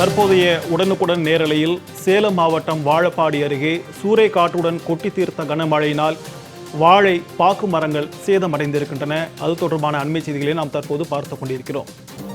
தற்போதைய உடனுக்குடன் நேரலையில் சேலம் மாவட்டம் வாழப்பாடி அருகே சூறைக்காற்றுடன் கொட்டி தீர்த்த கனமழையினால் வாழை பாக்கு மரங்கள் சேதமடைந்திருக்கின்றன. அது தொடர்பான அண்மை செய்திகளை நாம் தற்போது பார்த்து கொண்டிருக்கிறோம்.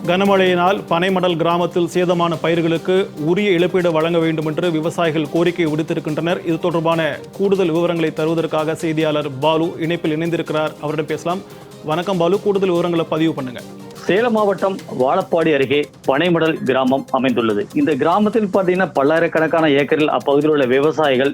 கனமழையினால் பனைமடல் கிராமத்தில் சேதமான பயிர்களுக்கு உரிய இழப்பீடு வழங்க வேண்டும் என்று விவசாயிகள் கோரிக்கை விடுத்திருக்கின்றனர். இது தொடர்பான கூடுதல் விவரங்களை தருவதற்காக செய்தியாளர் பாலு இணைப்பில் இணைந்திருக்கிறார். அவரிடம் பேசலாம். வணக்கம் பாலு. கூடுதல் விவரங்களை பதிவு பண்ணுங்கள் சேலம் மாவட்டம் வாழப்பாடி அருகே பனைமடல் கிராமம் அமைந்துள்ளது. இந்த கிராமத்தில் பார்த்தீங்கன்னா பல்லாயிரக்கணக்கான ஏக்கரில் அப்பகுதியில் உள்ள விவசாயிகள்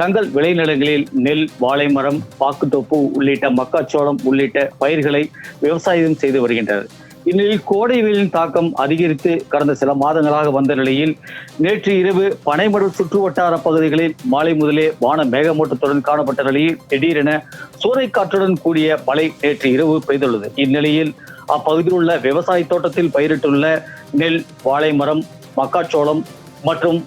தங்கள் விளைநிலங்களில் நெல் வாழைமரம் பாக்குத்தொப்பு உள்ளிட்ட மக்காச்சோளம் உள்ளிட்ட பயிர்களை விவசாயம் செய்து வருகின்றனர். இந்நிலையில் கோடை வெயிலின் தாக்கம் அதிகரித்து கடந்த சில மாதங்களாக வந்த நிலையில் நேற்று இரவு பனைமடல் சுற்றுவட்டார பகுதிகளில் மாலை முதலே வான மேகமூட்டத்துடன் காணப்பட்ட நிலையில் திடீரென சூறைக்காற்றுடன் கூடிய மழை நேற்று இரவு பெய்துள்ளது. இந்நிலையில் அப்பகுதியில் உள்ள விவசாய தோட்டத்தில் பயிரிட்டுள்ள நெல் வாழை மரம் மக்காச்சோளம் மற்றும்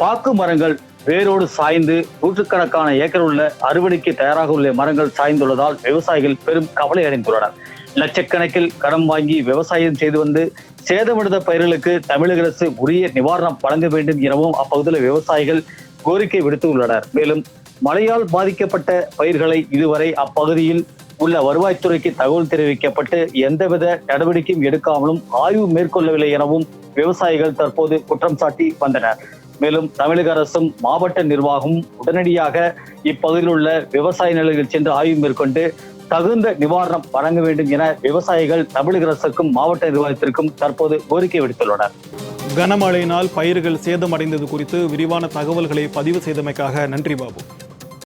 பாக்கு மரங்கள் வேரோடு சாய்ந்து நூற்றுக்கணக்கான ஏக்கர் உள்ள அறுவடைக்கு தயாராக உள்ள மரங்கள் சாய்ந்துள்ளதால் விவசாயிகள் பெரும் கவலை அடைந்துள்ளனர். லட்சக்கணக்கில் கடன் வாங்கி விவசாயம் செய்து வந்து சேதமடைந்த பயிர்களுக்கு தமிழக அரசு உரிய நிவாரணம் வழங்க வேண்டும் எனவும் அப்பகுதியில் விவசாயிகள் கோரிக்கை விடுத்துள்ளனர். மேலும் மழையால் பாதிக்கப்பட்ட பயிர்களை இதுவரை அப்பகுதியில் உள்ள வருவாய்த்துறைக்கு தகவல் தெரிவிக்கப்பட்டு எந்தவித நடவடிக்கையும் எடுக்காமலும் ஆய்வு மேற்கொள்ளவில்லை எனவும் விவசாயிகள் தற்போது குற்றம் சாட்டி வந்தனர். மேலும் தமிழக அரசும் மாவட்ட நிர்வாகமும் உடனடியாக இப்பகுதியில் உள்ள விவசாய நிலையில் சென்று ஆய்வு மேற்கொண்டு தகுந்த நிவாரணம் வழங்க வேண்டும் என விவசாயிகள் தமிழக அரசுக்கும் மாவட்ட நிர்வாகத்திற்கும் தற்போது கோரிக்கை விடுத்துள்ளனர். கனமழையினால் பயிர்கள் சேதமடைந்தது குறித்து விரிவான தகவல்களை பதிவு செய்தமைக்காக நன்றி பாபு.